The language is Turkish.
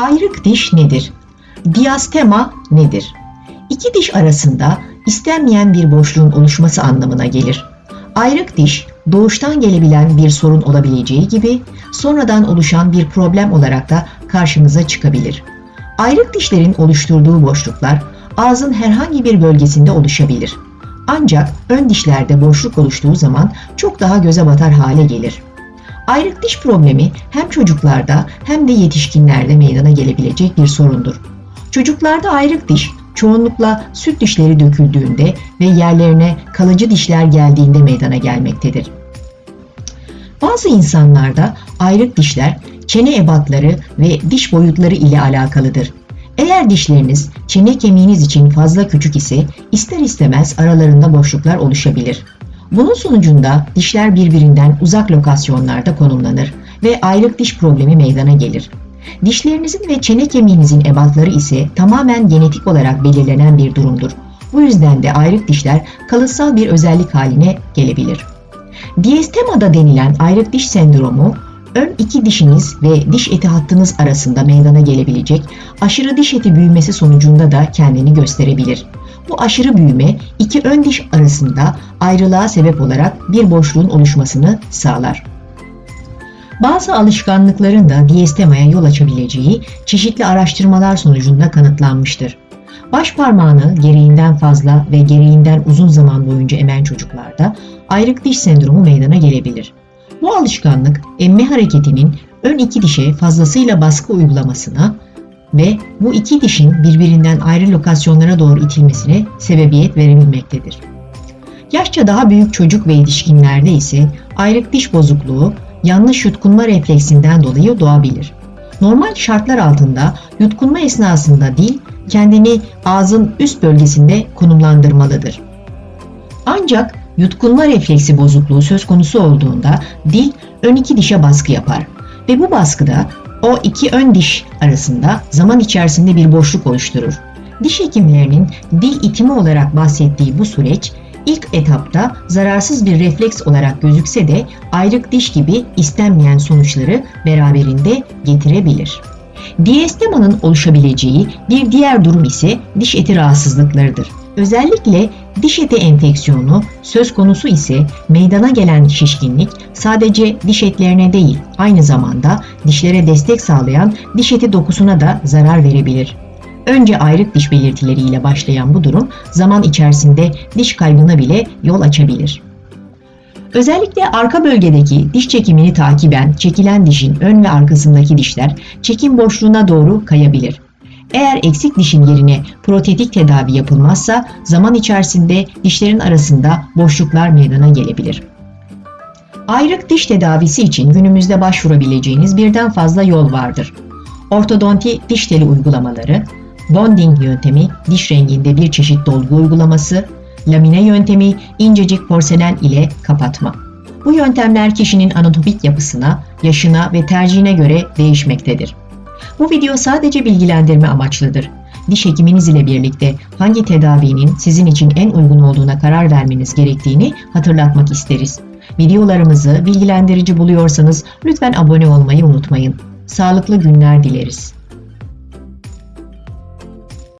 Ayrık diş nedir? Diastema nedir? İki diş arasında istenmeyen bir boşluğun oluşması anlamına gelir. Ayrık diş doğuştan gelebilen bir sorun olabileceği gibi sonradan oluşan bir problem olarak da karşımıza çıkabilir. Ayrık dişlerin oluşturduğu boşluklar ağzın herhangi bir bölgesinde oluşabilir. Ancak ön dişlerde boşluk oluştuğu zaman çok daha göze batar hale gelir. Ayrık diş problemi hem çocuklarda hem de yetişkinlerde meydana gelebilecek bir sorundur. Çocuklarda ayrık diş çoğunlukla süt dişleri döküldüğünde ve yerlerine kalıcı dişler geldiğinde meydana gelmektedir. Bazı insanlarda ayrık dişler çene ebatları ve diş boyutları ile alakalıdır. Eğer dişleriniz çene kemiğiniz için fazla küçük ise ister istemez aralarında boşluklar oluşabilir. Bunun sonucunda dişler birbirinden uzak lokasyonlarda konumlanır ve ayrık diş problemi meydana gelir. Dişlerinizin ve çene kemiğinizin ebatları ise tamamen genetik olarak belirlenen bir durumdur. Bu yüzden de ayrık dişler kalıtsal bir özellik haline gelebilir. Diastemada denilen ayrık diş sendromu, ön iki dişiniz ve diş eti hattınız arasında meydana gelebilecek aşırı diş eti büyümesi sonucunda da kendini gösterebilir. Bu aşırı büyüme iki ön diş arasında ayrılığa sebep olarak bir boşluğun oluşmasını sağlar. Bazı alışkanlıkların da diastemaya yol açabileceği çeşitli araştırmalar sonucunda kanıtlanmıştır. Baş parmağını gereğinden fazla ve gereğinden uzun zaman boyunca emen çocuklarda ayrık diş sendromu meydana gelebilir. Bu alışkanlık emme hareketinin ön iki dişe fazlasıyla baskı uygulamasına ve bu iki dişin birbirinden ayrı lokasyonlara doğru itilmesine sebebiyet verebilmektedir. Yaşça daha büyük çocuk ve yetişkinlerde ise ayrık diş bozukluğu yanlış yutkunma refleksinden dolayı doğabilir. Normal şartlar altında yutkunma esnasında dil kendini ağzın üst bölgesinde konumlandırmalıdır. Ancak yutkunma refleksi bozukluğu söz konusu olduğunda dil ön iki dişe baskı yapar ve bu baskıda o iki ön diş arasında zaman içerisinde bir boşluk oluşturur. Diş hekimlerinin dil itimi olarak bahsettiği bu süreç ilk etapta zararsız bir refleks olarak gözükse de ayrık diş gibi istenmeyen sonuçları beraberinde getirebilir. Diastemanın oluşabileceği bir diğer durum ise diş eti rahatsızlıklarıdır. Özellikle diş eti enfeksiyonu söz konusu ise meydana gelen şişkinlik sadece diş etlerine değil aynı zamanda dişlere destek sağlayan diş eti dokusuna da zarar verebilir. Önce ayrık diş belirtileriyle başlayan bu durum zaman içerisinde diş kaybına bile yol açabilir. Özellikle arka bölgedeki diş çekimini takiben çekilen dişin ön ve arkasındaki dişler çekim boşluğuna doğru kayabilir. Eğer eksik dişin yerine protetik tedavi yapılmazsa zaman içerisinde dişlerin arasında boşluklar meydana gelebilir. Ayrık diş tedavisi için günümüzde başvurabileceğiniz birden fazla yol vardır. Ortodonti diş teli uygulamaları, bonding yöntemi diş renginde bir çeşit dolgu uygulaması, lamine yöntemi incecik porselen ile kapatma. Bu yöntemler kişinin anatomik yapısına, yaşına ve tercihine göre değişmektedir. Bu video sadece bilgilendirme amaçlıdır. Diş hekiminіз ile birlikte hangi tedavinin sizin için en uygun olduğuna karar vermeniz gerektiğini hatırlatmak isteriz. Videolarımızı bilgilendirici buluyorsanız lütfen abone olmayı unutmayın. Sağlıklı günler dileriz.